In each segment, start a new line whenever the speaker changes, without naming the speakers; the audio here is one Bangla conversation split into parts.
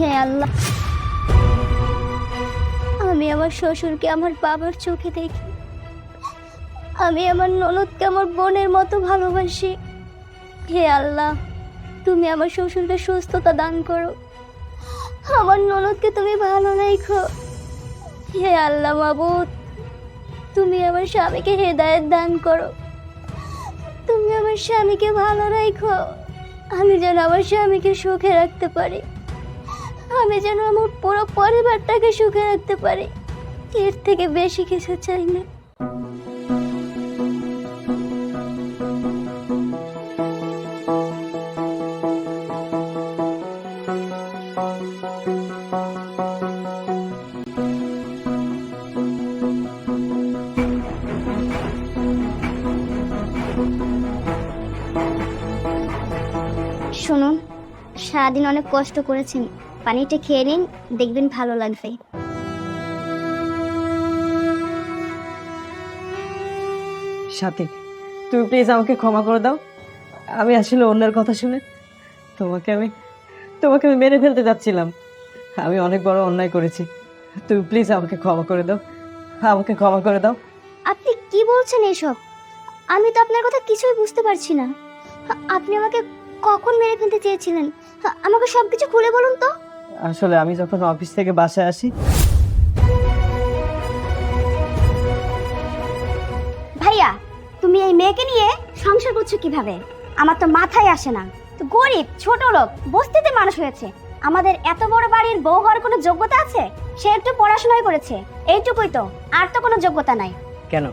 হে আল্লাহ। আমি আমার শ্বশুরকে আমার বাবার চোখে দেখি। আমি আমার ননদকে আমার বোনের মতো ভালোবাসি। হে আল্লাহ, তুমি আমার শ্বশুরকে সুস্থতা দান করো। আমার ননদকে তুমি ভালো রেখো। হে আল্লাহ মাবুদ, তুমি আমার স্বামীকে হেদায়েত দান করো। তুমি আমার স্বামীকে ভালো রাখো। আমি যেন আমার স্বামীকে সুখে রাখতে পারি। আমি যেন আমার পুরো পরিবারটাকে সুখে রাখতে পারি। এর থেকে বেশি কিছু চাই না। শুনুন, সারাদিন অনেক কষ্ট করেছেন। পানিটা খেয়ে নিন দেখবেন ভালো লাগবে।
সাথী তুমি প্লিজ আমাকে ক্ষমা করে দাও। আমি আসলে অন্যের কথা শুনে তোমাকে আমি তোমাকে আমি মেরে ফেলতে যাচ্ছিলাম। আমি অনেক বড় অন্যায় করেছি। তুমি প্লিজ আমাকে ক্ষমা করে দাও। আমাকে ক্ষমা করে দাও।
আপনি কি বলছেন এসব? আমি তো আপনার কথা কিছুই বুঝতে পারছি না। আপনি আমাকে কখন মেরে ফেলতে চেয়েছিলেন? আমাকে সব কিছু খুলে বলুন তো।
আসলে আমি যখন অফিস থেকে বাসায় আসি।
ভাইয়া তুমি এই মেয়েকে নিয়ে সংসার করছ কীভাবে? আমার তো মাথায় আসে না। তো গরিব ছোট লোক বস্তিতে মানুষ হয়েছে। আমাদের এত বড় বাড়ির বউ হওয়ার কোনো যোগ্যতা আছে? সে একটু পড়াশোনাই করেছে। এইটুকুই তো আর তো কোনো যোগ্যতা নাই।
কেন?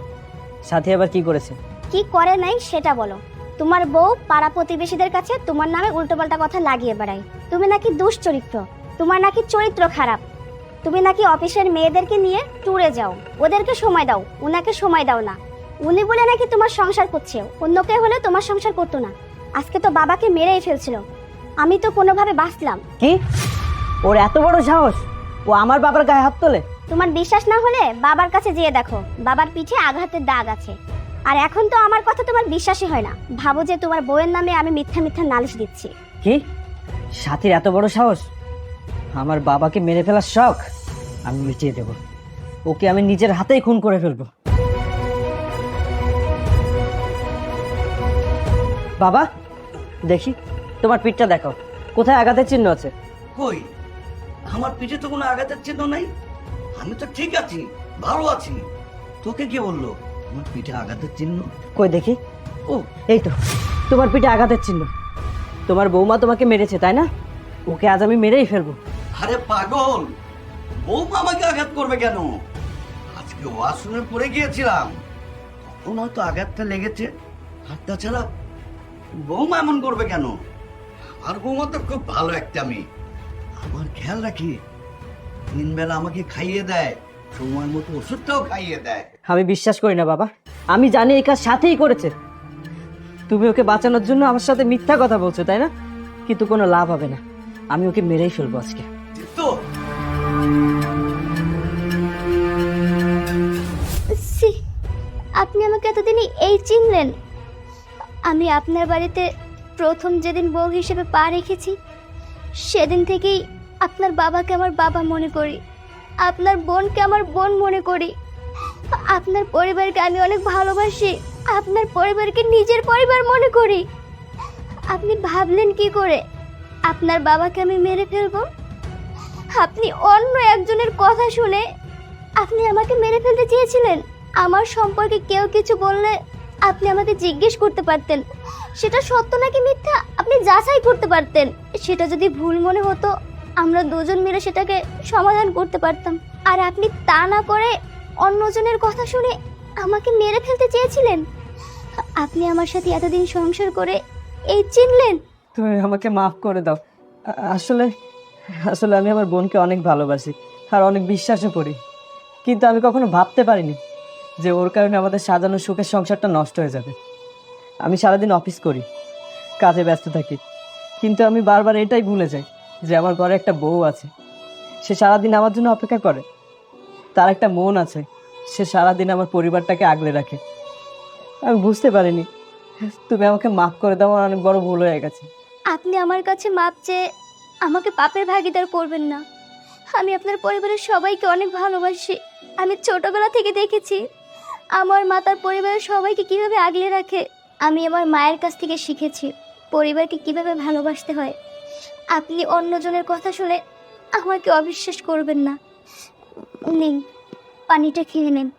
সাথী আবার কি করেছে?
কি করে নাই সেটা বলো। তোমার বউ পাড়া প্রতিবেশীদের কাছে তোমার নামে উল্টোপাল্টা কথা লাগিয়ে বেড়ায়। তুমি নাকি দুশ্চরিত্র। তোমার নাকি চরিত্র খারাপ। তুমি নাকি অফিসের মেয়েদেরকে নিয়ে ট্যুরে যাও। ওদেরকে সময় দাও উনাকে সময় দাও না। উনি বলে নাকি তোমার সংসার করছে অন্য কেউ হলে তোমার সংসার করতো না। আজকে তো বাবাকে মেরেই ফেলছিল। আমি তো কোনোভাবে বাঁচলাম।
কি? ওর এত বড় সাহস? ও আমার বাবার গায়ে হাত তোলে?
তোমার বিশ্বাস না হলে বাবার কাছে যেয়ে দেখো। বাবার পিঠে আঘাতের দাগ আছে। আর এখন তো আমার কথা তোমার বিশ্বাসই হয় না। ভাবো যে তোমার বউয়ের নামে আমি মিথ্যা মিথ্যা নালিশ দিচ্ছি।
কি? সাথীর এত বড় সাহস? আমার বাবাকে মেরে ফেলার শখ আমি মিটিয়ে দেব। ওকে আমি নিজের হাতেই খুন করে ফেলব। বাবা দেখি তোমার পিঠটা দেখো। কোথায় আঘাতের চিহ্ন আছে?
কই? আমার পিঠে তো কোনো আঘাতের চিহ্ন নাই? আমি তো ঠিক আছি ভালো আছি। তোকে কে বলল? আমার পিঠে আঘাতের চিহ্ন?
কই দেখি।
ও
এই তো তোমার পিঠে আঘাতের চিহ্ন। তোমার বৌমা তোমাকে মেরেছে তাই না? ওকে আজ আমি মেরেই ফেলব।
আরে পাগল বৌমা আমাকে আঘাত করবে কেন? আজকে ওয়াশরুমে পড়ে গিয়েছিলাম তখন হয়তো আঘাতটা লেগেছে। আর তাছাড়া বৌমা এমন করবে কেন? আর বৌমা তো খুব ভালো একটা মেয়ে। আমার খেয়াল রাখি তিন বেলা আমাকে খাইয়ে দেয় সময় মতো ওষুধটাও খাইয়ে দেয়।
আমি বিশ্বাস করি না বাবা। আমি জানি এই কাজ সাথেই করেছে। তুমি ওকে বাঁচানোর জন্য আমার সাথে মিথ্যা কথা বলছো তাই না? কিন্তু কোনো লাভ হবে না। আমি ওকে মেরেই ফেলব আজকে।
আপনি আমাকে এতদিনই এই চিনলেন। আমি আপনার বাড়িতে প্রথম যেদিন বউ হিসেবে পা রেখেছি সেদিন থেকেই আপনার বাবাকে আমার বাবা মনে করি আপনার বোনকে আমার বোন মনে করি। আপনার পরিবারকে আমি অনেক ভালোবাসি আপনার পরিবারকে নিজের পরিবার মনে করি। আপনি ভাবলেন কি করে? আপনার বাবাকে আমি মেরে ফেলব? আপনি অন্য একজনের কথা শুনে আপনি আমাকে মেরে ফেলতে চেয়েছিলেন? আমার সম্পর্কে কেউ কিছু বললে আপনি আমাকে জিজ্ঞেস করতে পারতেন। সেটা সত্য নাকি মিথ্যা? আপনি যাচাই করতে পারতেন। সেটা যদি ভুল মনে হতো, আমরা দুজন মিলে সেটাকে সমাধান করতে পারতাম। আর আপনি তা না করে অন্যজনের কথা শুনে আমাকে মেরে ফেলতে চেয়েছিলেন? আপনি আমার সাথে এতদিন সংসার করে এই চিনলেন?
তুমি আমাকে মাফ করে দাও। আসলে আসলে আমি আমার বোনকে অনেক ভালোবাসি আর অনেক বিশ্বাসও করি। কিন্তু আমি কখনো ভাবতে পারিনি যে ওর কারণে আমাদের সাজানো সুখের সংসারটা নষ্ট হয়ে যাবে। আমি সারাদিন অফিস করি, কাজে ব্যস্ত থাকি। কিন্তু আমি বারবার এটাই ভুলে যাই যে আমার ঘরে একটা বউ আছে। সে সারাদিন আমার জন্য অপেক্ষা করে। তার একটা মন আছে, সে সারাদিন আমার পরিবারটাকে আগলে রাখে। আমি বুঝতে পারিনি, তুমি আমাকে মাফ করে দাও, আমার অনেক বড় ভুল হয়ে গেছে।
আপনি আমার কাছে মাপ চেয়ে আমাকে পাপের ভাগিদার করবেন না। আমি আপনার পরিবারের সবাইকে অনেক ভালোবাসি। আমি ছোটবেলা থেকে দেখেছি, আমার মা তার পরিবারের সবাইকে কীভাবে আগলে রাখে, আমি আমার মায়ের কাছ থেকে শিখেছি পরিবারকে কীভাবে ভালোবাসতে হয়। আপনি অন্যজনের কথা শুনে আমাকে অবিশ্বাস করবেন না। নিন, পানিটা খেয়ে নিন।